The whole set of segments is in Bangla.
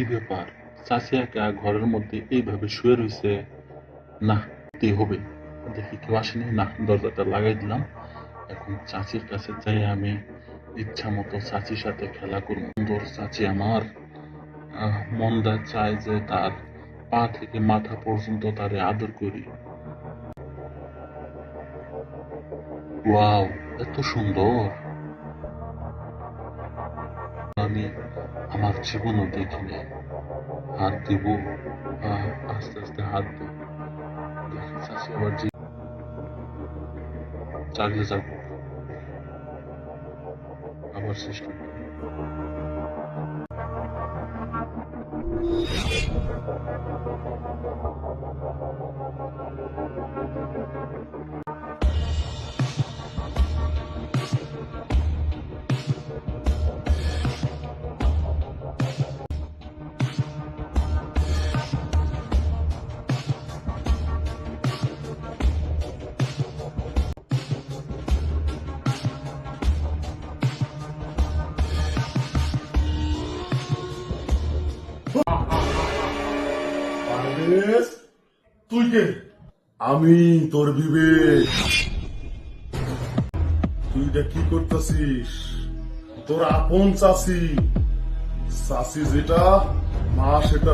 কি ব্যাপার? চাচি একা ঘরের মধ্যে এইভাবে শুয়ে রয়েছে না, তে হবে। দেখি কেউ আসেনি। না, দরজাটা লাগাই দিলাম। এখন চাচির কাছে যাই আমি। ইচ্ছা মতো চাচির সাথে খেলা করব সুন্দর চাচি আমার। মনটা চায় যে তার পা থেকে মাথা পর্যন্ত তারে আদর করি। ওয়াও, এত সুন্দর। আমি আমার জীবনও দেখিনি হাত দিব আস্তে আস্তে হাত দিব। দেখি চালিয়ে যাব আবার চেষ্টা করি। পারভেজ, তুই কে? আমি তোর বিবেক। তুই কি করতেছিস? তোর আপন চাষি চাষি যেটা, মা সেটা।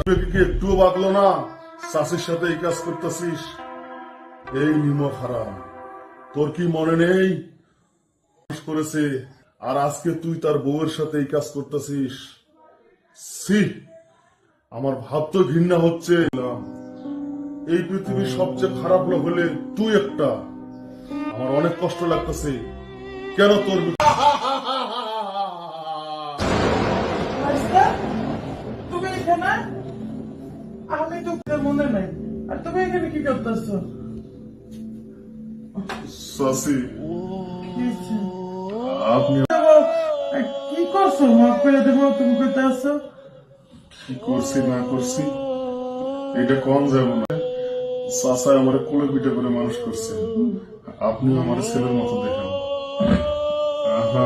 বাগলো না। চাষির সাথে এই কাজ করতেছিস। এই নিমক হারাম। তোর কি মনে নেই? করেছে। আর আজকে তুই তার বউয়ের সাথে এই কাজ করতেছিস। সি আমার ভাবতে ঘৃণা হচ্ছে। এই পৃথিবীর সবচেয়ে খারাপ লোক হলে তুই একটা। আমার অনেক কষ্ট লাগতেছে। কেন তোর তুমি এখানে? আমি তো মনে নাই। আর তুমি এখানে কি করতেছো? সাসি। আপনি কি করছ? মাফ করে দেবো তুমি কোথায় আছো? কি করছি, না করছি, এটা কম যাব না। চাষায় আমার কোলে পিঠে করে মানুষ করছে। আপনি আমার ছেলের মতো দেখেন।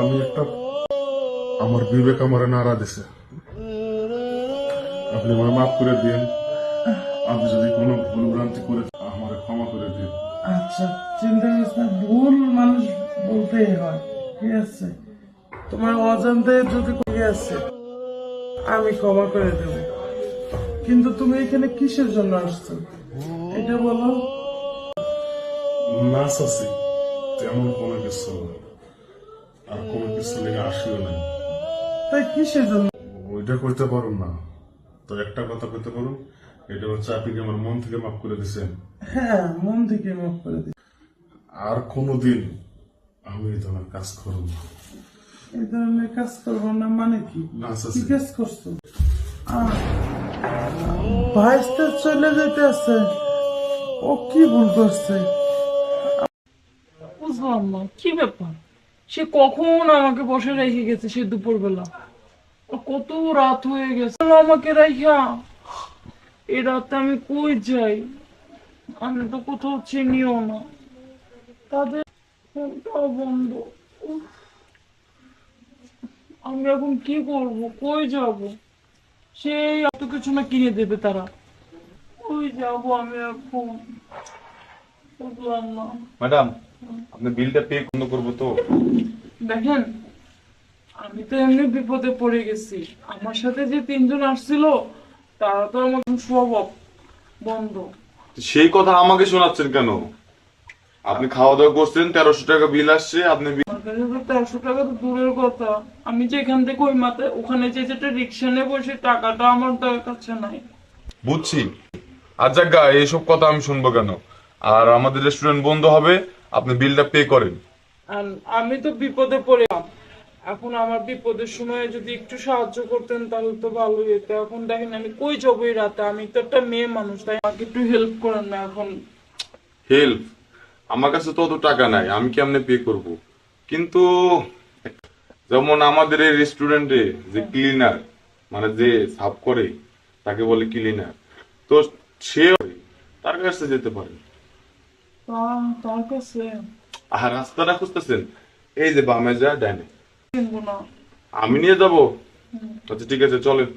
আমি একটা আমার বিবেক আমার নাড়া দিছে। আপনি আমার মাফ করে দিন আমি যদি কোনো ভুল ভ্রান্তি করে আমার ক্ষমা করে দিন। আচ্ছা চিন্তা করিস না, ভুল মানুষ বলতেই হয়। ঠিক আছে। তোমার অজান্তে যদি আছে। আমি ক্ষমা করে দেব। কিন্তু তুমি এখানে কিসের জন্য আসছো? এটা বলো। না চাষি তেমন কোনো কিছু আর কোনো কিছু লেগে আসিও নাই তাই কিসের জন্য? ওইটা করতে পারুন না। তো একটা কথা করতে পারুন এটা হচ্ছে আপনি আমার মন থেকে মাফ করে দিচ্ছেন হ্যাঁ মন থেকে মাফ করে দিই আর কোনোদিন আমি তোমার কাজ করব না। এই ধরনের কাজ করব না মানে কি? কি চাচি কাজ করছ? চলে যেতে আছে। ও কি ভুল করছে? বুঝলাম না কি ব্যাপার? সে কখন আমাকে বসে রেখে গেছে সে দুপুরবেলা? কত রাত হয়ে গেছে। আমাকে রাইখা এ রাতে আমি কই যাই? আমি তো কোথাও চিনিও না। তাদের ফোনটাও বন্ধ। উফ। আমি এখন কি করব? কই যাব? সেই এত কিছু না কিনে দেবে তারা। কই যাব আমি এখন? বুঝলাম না ম্যাডাম আপনি বিলটা পে বন্ধ করব তো। দেখেন আমি তো এমনি বিপদে পড়ে গেছি। আমার সাথে যে তিনজন আসছিল তারা তো আমার স্বভাব বন্ধ। সেই কথা আমাকে শোনাচ্ছেন কেন? আপনি খাওয়া দাওয়া করছেন তেরোশো টাকা বিল আসছে আপনি bill- আমার কাছে তো তেরোশো টাকা তো দূরের কথা। আমি যে থেকে ওই মাথায় ওখানে যে যেটা রিক্সা বসে টাকাটা আমার কাছে নাই। বুঝছি। আর যাক এইসব কথা আমি শুনব কেন? আর আমাদের রেস্টুরেন্ট বন্ধ হবে আপনি বিলটা পে করেন। আমি তো বিপদে পড়লাম এখন আমার বিপদের সময় যদি একটু সাহায্য করতেন তাহলে তো ভালোই হতো এখন দেখেন আমি কই যাব এই রাতে? আমি তো একটা মেয়ে মানুষ তাই আমাকে একটু হেল্প করেন না এখন। হেল্প আমার কাছে তো অত টাকা নাই আমি কি কেমনে পে করব? কিন্তু যেমন আমাদের এই রেস্টুরেন্টে যে ক্লিনার মানে যে সাফ করে তাকে বলে ক্লিনার তো সে তার কাছে যেতে পারে। তার কাছে। আর রাস্তাটা খুঁজতেছেন? এই যে বামে যা ডাইনে আমি নিয়ে যাব? আচ্ছা ঠিক আছে চলেন।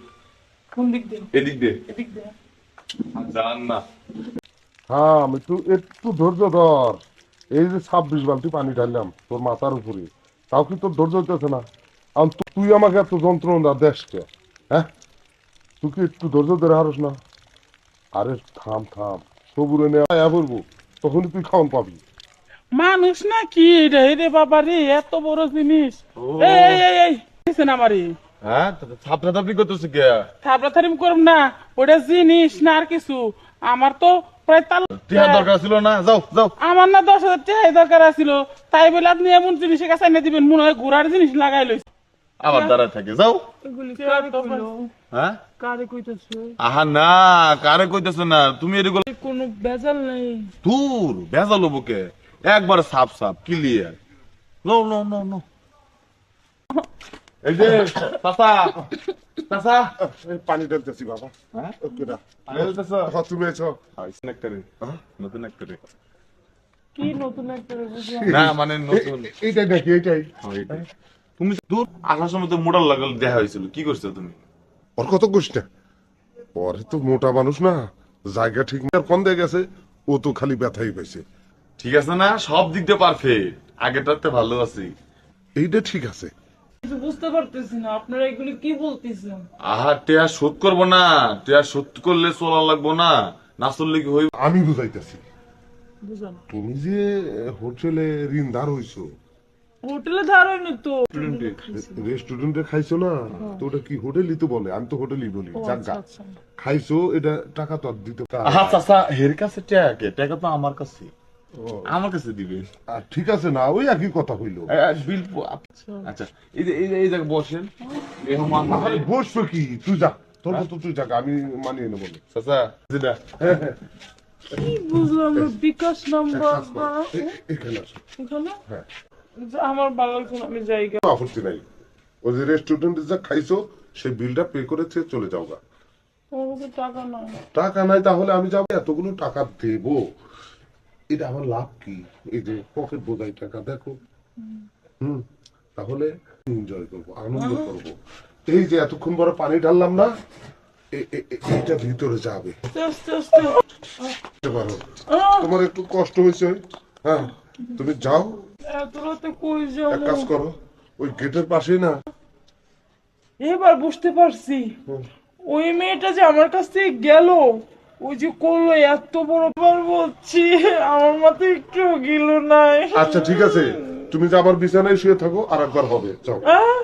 কোন দিক দিয়ে? এদিক দিয়ে। এদিক দিয়ে। জান না। হ্যাঁ একটু একটু ধৈর্য ধর। এই যে ছাব্বিশ বালতি পানি ঢাললাম তোর মাথার উপরে তাও কি তোর ধৈর্য হইতেছে না? আর তুই আমাকে এত যন্ত্রণা দেশকে হ্যাঁ? তুই কি একটু ধৈর্য ধরে হারস না? আরে থাম থাম সবুরে নেওয়া বলব তখনই তুই খাওয়ান পাবি। মানুষ না কি রে রে বাবা রে এত বড় জিনিস। এই এই এই এই দিছেন আমারে। হ্যাঁ থাপড়া থাপড়ি করতেছে কে? থাপড়া থারিম করব না ওটা জিনিস না আর কিছু। আমার তো প্রায় তাল টিয়া দরকার ছিল না যাও যাও। আমার না দশ হাজার টাকাই দরকার আছিল। তাই বলে আপনি এমন জিনিসের কাছে এনে দিবেন মনে হয় ঘোড়ার জিনিস লাগাই লইছে। আবার দাঁড়ায় থাকে যাও। এগুলি কারে কইলো? হ্যাঁ? কারে কইতেছে? আহা না কারে কইতেছ না? তুমি এদিকে কোনো বেজাল নেই। দূর ভেজালো বুকে একবার সাপ সাপ clear no no no no এই যে চাচা চাচা পানি ঢালতেছি বাবা। ওকে না বলতেছো হ্যাঁ, তুমি এসো। নতুন একটা রে। নতুন একটা রে। কি নতুন একটা না মানে নতুন। এইটাই নাকি এইটাই। হ্যাঁ, তুমি দূর আসার সময় তো মোডাল লাগাল দেখা হয়েছিল। কি করছ তুমি? ওর কত কোষ না। পরে তো মোটা মানুষ না জায়গা ঠিক দিয়ে গেছে ও তো খালি ব্যথাই পাইছে ঠিক আছে না? সব দিক দিয়ে পারফেক্ট আগেরটাতে ভালো আছি। এইটা ঠিক আছে। কিছু বুঝতে পারতেছি না আপনারা এগুলি কি বলতেছেন? আহা টেয়া শোধ করব না টেয়া শোধ করলে চলা লাগবো না না চললে কি হইব? আমি বুঝাইতেছি। তুমি যে হোটেলে ঋণদার হইছো। হোটেলে ধারণি তো। রেস্টুরেন্টে খাইছো না? তো ওটা কি হোটেলই তো বলে আমি তো হোটেলই বলি আচ্ছা। আচ্ছা। খাইছো এটা টাকা তো আর দিতে আহা চাচা হের কাছে টাকা তো আমার কাছে। আমার কাছে দিবে। আর ঠিক আছে না ওই একই কথা হইল বিল প- আচ্ছা এই যে এই জায়গায় বসেন। বসবে কি? তুই যা তোর মতো তুই যা আমি মানিয়ে নেব। চাচা যেটা কি বুঝলাম বিকাশ নাম্বার কর। এখানে এখানে? হ্যাঁ। আমার আমি জায়গা আপত্তি নাই। ওই যে রেস্টুরেন্টে যা খাইছো সেই বিলটা পে করেছে চলে যাও গা। টাকা নাই। টাকা নাই তাহলে আমি যাব এতগুলো টাকা দেব। এটা আমার লাভ কি? এই যে পকেট বোঝাই টাকা দেখো। হুম তাহলে এনজয় করব আনন্দ করব। এই যে এতক্ষণ বড় পানি ঢাললাম না এ- এ- এ- এইটা ভিতরে যাবে। পারো তোমার একটু কষ্ট হয়েছে? হ্যাঁ তুমি যাও। এক কাজ করো ওই গেটের পাশে না। এবার বুঝতে পারছি। ওই মেয়েটা যে আমার কাছ থেকে গেল ওই যে করল এত বড় বার বলছি আমার মাথায় একটু গিল নাই আচ্ছা ঠিক আছে। তুমি যে আবার বিছানায় শুয়ে থাকো আর একবার হবে। যাও। আহ